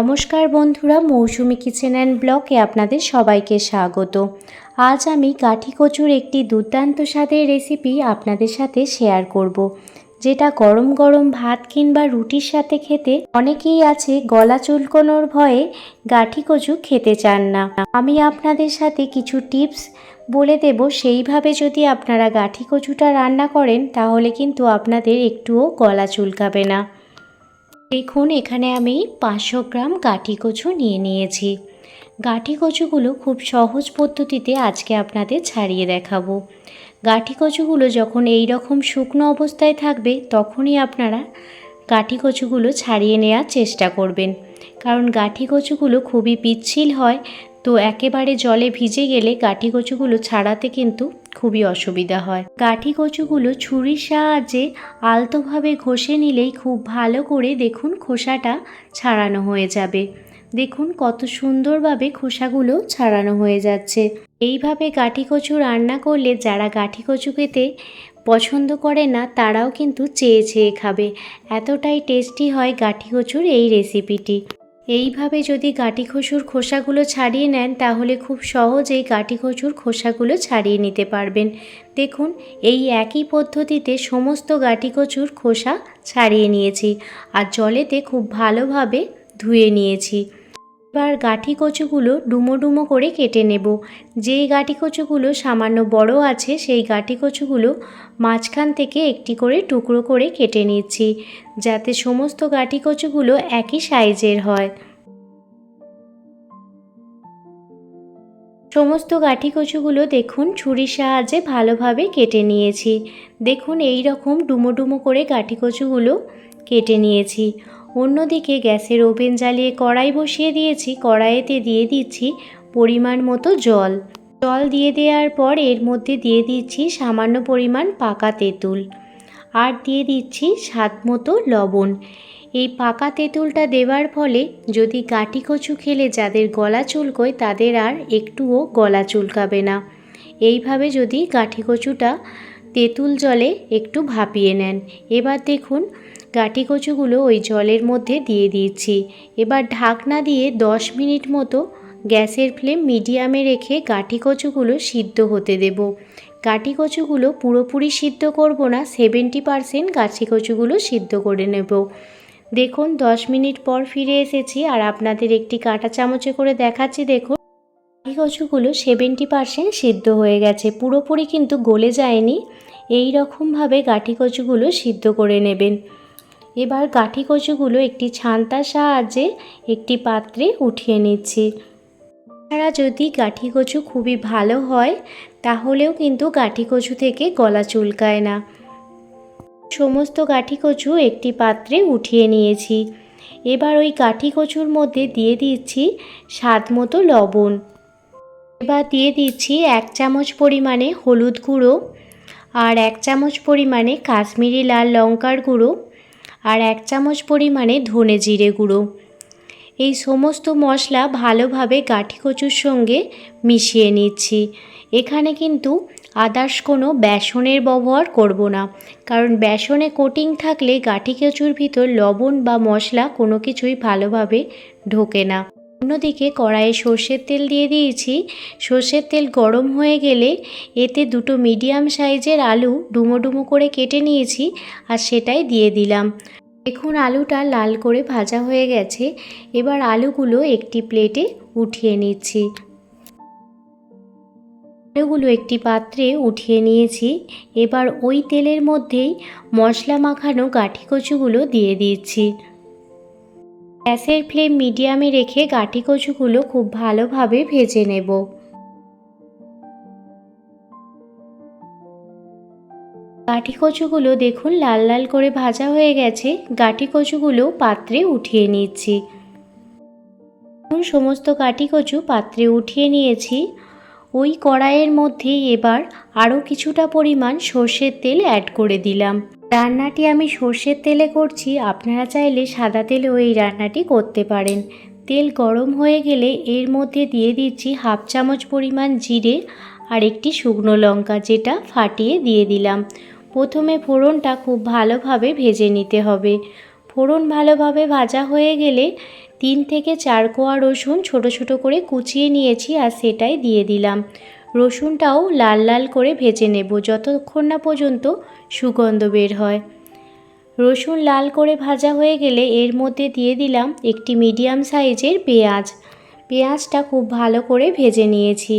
নমস্কার বন্ধুরা, মৌসুমি kitchen and ব্লকে আপনাদের সবাইকে স্বাগত আজ আমি কাঠি কচুর একটি দুর্দান্ত স্বাদের রেসিপি আপনাদের সাথে শেয়ার করব। যেটা গরম গরম ভাত কিংবা রুটির সাথে খেতে অনেকেই আছে গলা চুলকোনোর ভয়ে গাঠি কচু খেতে চান না আমি আপনাদের সাথে কিছু টিপস বলে দেব, সেইভাবে যদি আপনারা গাঠি কচুটা রান্না করেন, তাহলে কিন্তু আপনাদের একটুও গলা চুলকাবে না দেখুন, এখানে আমি পাঁচশো গ্রাম গাঠি কচু নিয়ে নিয়েছি। গাঠি কচুগুলো খুব সহজ পদ্ধতিতে আজকে আপনাদের ছাড়িয়ে দেখাবো। গাঠি কচুগুলো যখন এই রকম শুকনো অবস্থায় থাকবে, তখনই আপনারা গাঠি কচুগুলো ছাড়িয়ে নেওয়ার চেষ্টা করবেন। কারণ গাঠি কচুগুলো খুবই পিচ্ছিল হয়, তো একেবারে জলে ভিজে গেলে গাঠি কচুগুলো ছাড়াতে কিন্তু খুবই অসুবিধা হয়। গাঠি কচুগুলো ছুরির সাহায্যে আলতোভাবে ঘষে নিলেই খুব ভালো করে দেখুন খোসাটা ছাড়ানো হয়ে যাবে। দেখুন কত সুন্দরভাবে খোসাগুলো ছাড়ানো হয়ে যাচ্ছে। এইভাবে গাঠি কচু রান্না করলে যারা গাঠি কচু খেতে পছন্দ করে না, তারাও কিন্তু চেয়ে চেয়ে খাবে। এতটাই টেস্টি হয় গাঠি কচুর এই রেসিপিটি। এইভাবে যদি গাটি খসুর খোসাগুলো ছাড়িয়ে নেন, তাহলে খুব সহজেই গাটি খসুর খোসাগুলো ছাড়িয়ে নিতে পারবেন। দেখুন, এই একই পদ্ধতিতে সমস্ত গাটি কচুর খোসা ছাড়িয়ে নিয়েছি আর জলেতে খুব ভালোভাবে ধুয়ে নিয়েছি। এবার গাঠি কচুগুলো ডুমো ডুমো করে কেটে নেব। যেই গাঠি কচুগুলো সামান্য বড় আছে, সেই গাঠি কচুগুলো মাঝখান থেকে একটি করে টুকরো করে কেটে নিচ্ছি, যাতে সমস্ত গাঠি কচুগুলো একই সাইজের হয়। সমস্ত গাঠি কচুগুলো দেখুন ছুরির সাহায্যে ভালোভাবে কেটে নিয়েছি। দেখুন এই রকম ডুমো ডুমো করে গাঠি কচুগুলো কেটে নিয়েছি। অন্যদিকে গ্যাসের ওভেন জ্বালিয়ে কড়াই বসিয়ে দিয়েছি, কড়াইতে দিয়ে দিচ্ছি পরিমাণ মতো জল। জল দিয়ে দেওয়ার পর এর মধ্যে দিয়ে দিচ্ছি সামান্য পরিমাণ পাকা তেঁতুল আর দিয়ে দিচ্ছি স্বাদ মতো লবণ। এই পাকা তেঁতুলটা দেওয়ার ফলে যদি গাটি কচু খেলে যাদের গলা চুলকোয় তাদের আর একটুও গলা চুলকাবে না। এইভাবে যদি গাঠি কচুটা তেঁতুল জলে একটু ভাপিয়ে নেন। এবার দেখুন গাটি কচুগুলো ওই জলের মধ্যে দিয়ে দিয়েছি। এবার ঢাকনা দিয়ে দশ মিনিট মতো গ্যাসের ফ্লেম মিডিয়ামে রেখে গাটি কচুগুলো সিদ্ধ হতে দেব। গাটি কচুগুলো পুরোপুরি সিদ্ধ করব না, সেভেন্টি পারসেন্ট গাছি কচুগুলো সিদ্ধ করে নেব। দেখুন, দশ মিনিট পর ফিরে এসেছি আর আপনাদের একটি কাঁটা চামচে করে দেখাচ্ছি, দেখুন। গাঠি কচুগুলো সেভেন্টি পারসেন্ট সিদ্ধ হয়ে গেছে, পুরোপুরি কিন্তু গলে যায়নি। এই রকমভাবে গাঠি কচুগুলো সিদ্ধ করে নেবেন। এবার গাঠি কচুগুলো একটি ছান্তার সাহায্যে একটি পাত্রে উঠিয়ে নিচ্ছি। ছাড়া যদি গাঠি কচু খুবই ভালো হয়, তাহলেও কিন্তু গাঠি কচু থেকে গলা চুলকায় না। সমস্ত গাঠি কচু একটি পাত্রে উঠিয়ে নিয়েছি। এবার ওই গাঠি কচুর মধ্যে দিয়ে দিচ্ছি স্বাদ মতো লবণ। এবার দিয়ে দিচ্ছি এক চামচ পরিমাণে হলুদ গুঁড়ো আর এক চামচ পরিমাণে কাশ্মীরি লাল লঙ্কার গুঁড়ো। আর এক চামচ পরিমাণে ধনে জিরে গুঁড়ো। এই সমস্ত মশলা ভালোভাবে গাঠি কচুর সঙ্গে মিশিয়ে নিচ্ছি। এখানে কিন্তু আদার্স কোনো বেসনের ব্যবহার করব না, কারণ বেসনে কোটিং থাকলে গাঠি কচুর ভিতর লবণ বা মশলা কোনো কিছুই ভালোভাবে ঢোকে না। অন্যদিকে কড়াইয়ে সর্ষের তেল দিয়ে দিয়েছি। সর্ষের তেল গরম হয়ে গেলে এতে দুটো মিডিয়াম সাইজের আলু ডুমো ডুমো করে কেটে নিয়েছি আর সেটাই দিয়ে দিলাম। দেখুন আলুটা লাল করে ভাজা হয়ে গেছে। এবার আলুগুলো একটি প্লেটে উঠিয়ে নিচ্ছি। আলুগুলো একটি পাত্রে উঠিয়ে নিয়েছি। এবার ওই তেলের মধ্যেই মশলা মাখানো গাঠি কচুগুলো দিয়ে দিচ্ছি। গ্যাসের ফ্লেম মিডিয়ামে রেখে গাঠি কচুগুলো খুব ভালোভাবে ভেজে নেব। গাঠি কচুগুলো দেখুন লাল লাল করে ভাজা হয়ে গেছে। গাঠি কচুগুলো পাত্রে উঠিয়ে নিচ্ছি। এখন সমস্ত গাঠি কচু পাত্রে উঠিয়ে নিয়েছি। ওই কড়াইয়ের মধ্যে এবার আরও কিছুটা পরিমাণ সর্ষের তেল অ্যাড করে দিলাম। রান্নাটি আমি সর্ষের তেলে করছি। আপনারা চাইলে সাদা তেলেও এই রান্নাটি করতে পারেন। তেল গরম হয়ে গেলে এর মধ্যে দিয়ে দিচ্ছি হাফ চামচ পরিমাণ জিরে আর একটি শুকনো লঙ্কা যেটা ফাটিয়ে দিয়ে দিলাম। প্রথমে ফোড়নটা খুব ভালোভাবে ভেজে নিতে হবে। ফোড়ন ভালোভাবে ভাজা হয়ে গেলে তিন থেকে চার কোয়া রসুন ছোট ছোট করে কুচিয়ে নিয়েছি আর সেটাই দিয়ে দিলাম। রসুনটাও লাল লাল করে ভেজে নেব যতক্ষণ না পর্যন্ত সুগন্ধ বের হয়। রসুন লাল করে ভাজা হয়ে গেলে এর মধ্যে দিয়ে দিলাম একটি মিডিয়াম সাইজের পেঁয়াজ। পেঁয়াজটা খুব ভালো করে ভেজে নিয়েছি।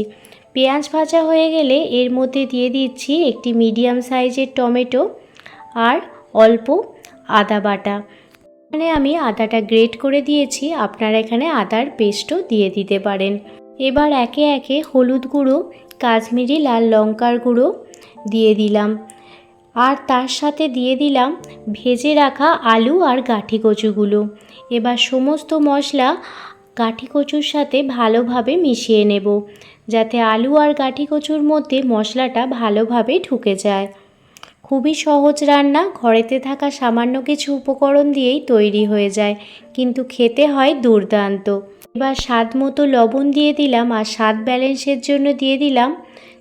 পেঁয়াজ ভাজা হয়ে গেলে এর মধ্যে দিয়ে দিচ্ছি একটি মিডিয়াম সাইজের টমেটো আর অল্প আদা বাটা। এখানে আমি আদাটা গ্রেট করে দিয়েছি, আপনারা এখানে আদার পেস্টও দিয়ে দিতে পারেন। এবার একে একে হলুদ গুঁড়ো, কাশ্মীরি লাল লঙ্কার গুঁড়ো দিয়ে দিলাম। আর তার সাথে দিয়ে দিলাম ভেজে রাখা আলু আর গাঠি কচুগুলো। এবার সমস্ত মশলা গাঠি কচুর সাথে ভালোভাবে মিশিয়ে নেব, যাতে আলু আর গাঠি কচুর মধ্যে মশলাটা ভালোভাবে ঢুকে যায়। খুবই সহজ রান্না, ঘরেতে থাকা সামান্য কিছু উপকরণ দিয়েই তৈরি হয়ে যায়, কিন্তু খেতে হয় দুর্দান্ত। এবার স্বাদ মতো লবণ দিয়ে দিলাম আর স্বাদ ব্যালেন্সের জন্য দিয়ে দিলাম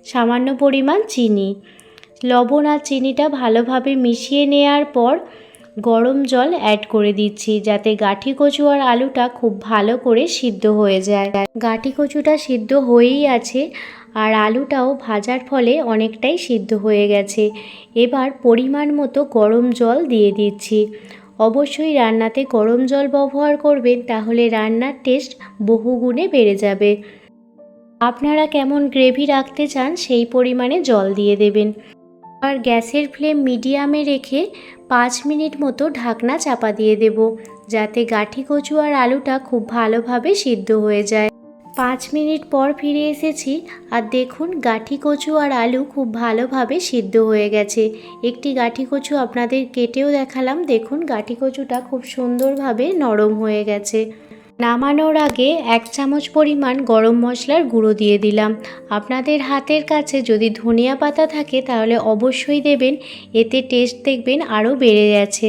সামান্য পরিমাণ চিনি। লবণ আর চিনিটা ভালোভাবে মিশিয়ে নেওয়ার পর গরম জল অ্যাড করে দিচ্ছি যাতে গাঠি কচু আর আলুটা খুব ভালো করে সিদ্ধ হয়ে যায়। গাঠি কচুটা সিদ্ধ হয়েই আছে আর আলুটাও ভাজার ফলে অনেকটাই সিদ্ধ হয়ে গেছে। এবার পরিমাণ মতো গরম জল দিয়ে দিচ্ছি। অবশ্যই রান্নাতে গরম জল ব্যবহার করবেন, তাহলে রান্নার টেস্ট বহুগুণে বেড়ে যাবে। আপনারা কেমন গ্রেভি রাখতে চান সেই পরিমাণে জল দিয়ে দেবেন। আর গ্যাসের ফ্লেম মিডিয়ামে রেখে পাঁচ মিনিট মতো ঢাকনা চাপা দিয়ে দেব, যাতে গাঠি, কচু আর আলুটা খুব ভালোভাবে সিদ্ধ হয়ে যায়। পাঁচ মিনিট পর ফিরে এসেছি আর দেখুন গাঠি, কচু আর আলু খুব ভালোভাবে সিদ্ধ হয়ে গেছে। একটি গাঠি, কচু আপনাদের কেটেও দেখালাম। দেখুন গাঠি, কচুটা খুব সুন্দরভাবে নরম হয়ে গেছে। নামানোর আগে এক চামচ পরিমাণ গরম মশলার গুঁড়ো দিয়ে দিলাম। আপনাদের হাতের কাছে যদি ধনিয়া পাতা থাকে, তাহলে অবশ্যই দেবেন। এতে টেস্ট দেখবেন আরও বেড়ে গেছে।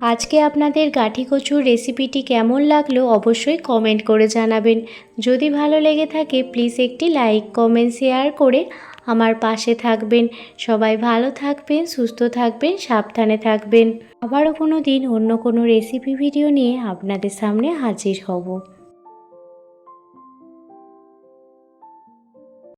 আজকে আপনাদের গাঠি কচুর রেসিপিটি কেমন লাগল অবশ্যই কমেন্ট করে জানাবেন। যদি ভালো লেগে থাকে প্লিজ একটি লাইক কমেন্ট শেয়ার করে আমার পাশে থাকবেন। সবাই ভালো থাকবেন, সুস্থ থাকবেন, সাবধানে থাকবেন। আবারও কোনো দিন অন্য কোনো রেসিপি ভিডিও নিয়ে আপনাদের সামনে হাজির হব।